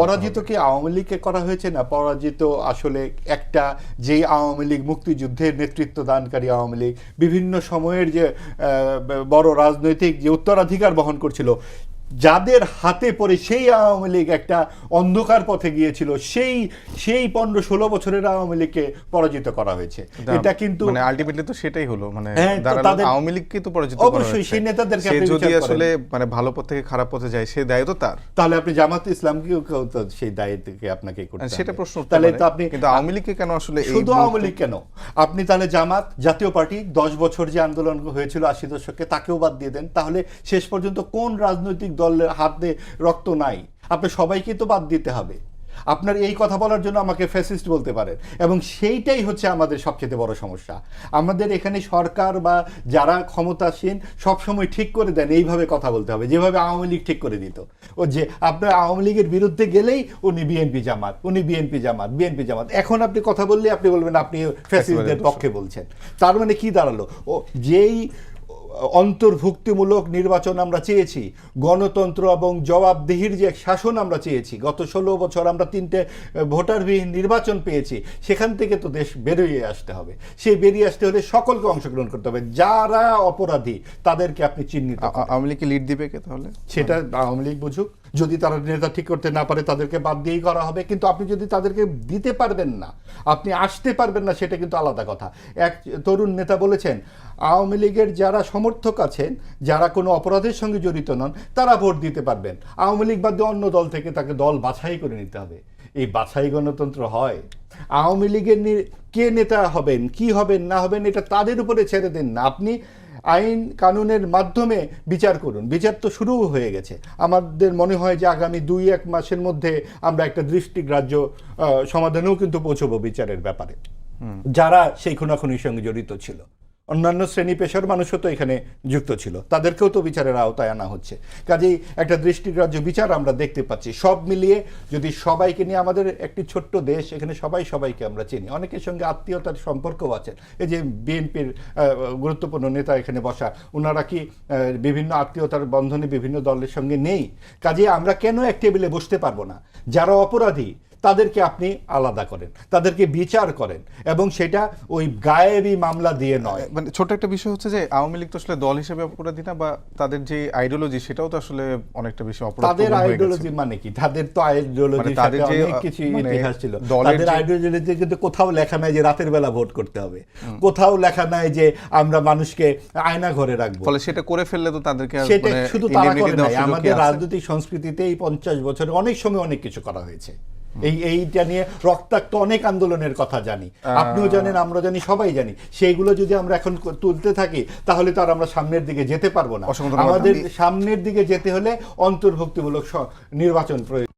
পরাজিত কি আওয়ামী লীগকে করা হয়েছে না? পরাজিত আসলে একটা যে আওয়ামী লীগ মুক্তিযুদ্ধের নেতৃত্ব দানকারী আওয়ামী লীগ, বিভিন্ন সময়ের যে বড় রাজনৈতিক যে উত্তরাধিকার বহন করছিল যাদের হাতে পড়ে সেই আওয়ামী লীগ একটা অন্ধকার পথে গিয়েছিল সেই সেই পনেরো ষোলো বছরের আওয়ামী লীগকে পরাজিত করা হয়েছে। এটা কিন্তু মানে আলটিমেটলি তো সেটাই হলো মানে হ্যাঁ, আওয়ামী লীগকে তো পরাজিত অবশ্যই, সেই নেতাদেরকে আপনি যদি আসলে মানে ভালো পথ থেকে খারাপ পথে যায় সে দায় তো তার। তাহলে আপনি জামাত তো সেই দায়িত্বকে আপনাকে করতে মানে সেটা প্রশ্ন তাহলে তো আপনি কিন্তু আওয়ামী লীগকে কেন আসলে শুধু আওয়ামী লীগ কেন? আপনি তাহলে জামাত জাতীয় পার্টি দশ বছর যে আন্দোলন হয়েছিল আশি দশকে তাকেও বাদ দিয়ে দেন। তাহলে শেষ পর্যন্ত কোন রাজনৈতিক দলের হাতে রক্ত নাই। আপনি সবাইকে তো বাদ দিতে হবে। আপনার এই কথা বলার জন্য আমাকে ফ্যাসিস্ট বলতে পারেন। এবং সেইটাই হচ্ছে আমাদের সবচেয়ে বড় সমস্যা। আমাদের এখানে সরকার বা যারা ক্ষমতাসীন সবসময় ঠিক করে দেন এইভাবে কথা বলতে হবে। যেভাবে আওয়ামী লীগ ঠিক করে দিত। ও যে আপনার আওয়ামী লীগের বিরুদ্ধে গেলেই উনি বিএনপি জামাত উনি বিএনপি জামাত বিএনপি জামাত। এখন আপনি কথা বললে আপনি বলবেন আপনি ফ্যাসিস্টদের পক্ষে বলছেন। তার মানে কি দাঁড়াল? ও যেই অন্তর্ভুক্তিমূলক নির্বাচন আমরা চেয়েছি গণতন্ত্র এবং জবাবদিহির যে শাসন আমরা চেয়েছি গত ষোলো বছর আমরা তিনটে ভোটারবিহীন নির্বাচন পেয়েছি সেখান থেকে তো দেশ বেরিয়ে আসতে হবে। সেই বেরিয়ে আসতে হলে সকলকে অংশগ্রহণ করতে হবে। যারা অপরাধী তাদেরকে আপনি চিহ্নিত আওয়ামী লীগকে লিড দিবে কে তাহলে? সেটা আওয়ামী লীগ বুঝুক যদি তারা নেতা ঠিক করতে না পারে, তাদেরকে বাদ দিয়েই করা হবে। কিন্তু আপনি যদি তাদেরকে দিতে পারবেন না, আপনি আসতে পারবেন না, সেটা কিন্তু আলাদা কথা। এক তরুণ নেতা বলেছেন, আওয়ামী লীগের যারা সমর্থক আছেন, যারা কোনো অপরাধের সঙ্গে জড়িত নন, তারা ভোট দিতে পারবেন। আওয়ামী লীগ বাদ অন্য দল থেকে তাকে দল বাছাই করে নিতে হবে। এই বাছাই গণতন্ত্র হয়। আওয়ামী লীগের কে নেতা হবেন, কি হবেন, না হবেন, এটা তাদের উপরে ছেড়ে দেন না। আপনি আইন কানুনের মাধ্যমে বিচার করুন। বিচার তো শুরু হয়ে গেছে। আমাদের মনে হয় যে আগামী দুই এক মাসের মধ্যে আমরা একটা দৃষ্টিগ্রাহ্য সমাধানেও কিন্তু পৌঁছবো বিচারের ব্যাপারে। যারা সেই খুনাখুনির সঙ্গে জড়িত ছিল। অন্যান্য শ্রেণি পেশার মানুষও তো এখানে যুক্ত ছিল। তাদেরকেও তো বিচারের আওতায় আনা হচ্ছে। কাজেই একটা দৃষ্টিগ্রাহ্য বিচার আমরা দেখতে পাচ্ছি। সব মিলিয়ে যদি সবাইকে নিয়ে আমাদের একটি ছোট্ট দেশ, এখানে সবাই সবাইকে আমরা চিনি। অনেকের সঙ্গে আত্মীয়তার সম্পর্কও আছে। এই যে বিএনপির গুরুত্বপূর্ণ নেতা এখানে বসা ওনারা কি বিভিন্ন আত্মীয়তার বন্ধনে বিভিন্ন দলের সঙ্গে নেই? কাজে আমরা কেন এক টেবিলে বসতে পারব না? যারা অপরাধী তাদেরকে আপনি আলাদা করেন তাদেরকে বিচার করেন এবং সেটা ওই গায়েবী মামলা দিয়ে নয়। মানে ছোট একটা বিষয় হচ্ছে যে আওয়ামী লীগ তো আসলে দল হিসেবে অপরাধী না বা তাদের যে আইডিওলজি সেটাও তো আসলে অনেকটা বেশি অপরাধ তাদের আইডিওলজি মানে কি? তাদের তো আইডিওলজির মানে তাদের যে, কিছু মানে ইতিহাস ছিল। তাদের আইডিওলজিতে কিন্তু কোথাও লেখা নাই যে রাতের বেলা ভোট করতে হবে। কোথাও লেখা নাই যে আমরা মানুষকে আয়না ঘরে রাখব। ফলে সেটা করে ফেললে তো তাদেরকে সেটা মানে শুধু তারা করে নাই। আমাদের রাজনৈতিক সংস্কৃতিতে এই পঞ্চাশ বছরে অনেক সময় অনেক কিছু করা হয়েছে। এই এইটা নিয়ে রক্তাক্ত অনেক আন্দোলনের কথা জানি। আপনিও জানেন আমরা জানি সবাই জানি। সেইগুলো যদি আমরা এখন তুলতে থাকি তাহলে তো আর আমরা সামনের দিকে যেতে পারব না। আমাদের সামনের দিকে যেতে হলে অন্তর্ভুক্তিমূলক নির্বাচন প্রয়োজন।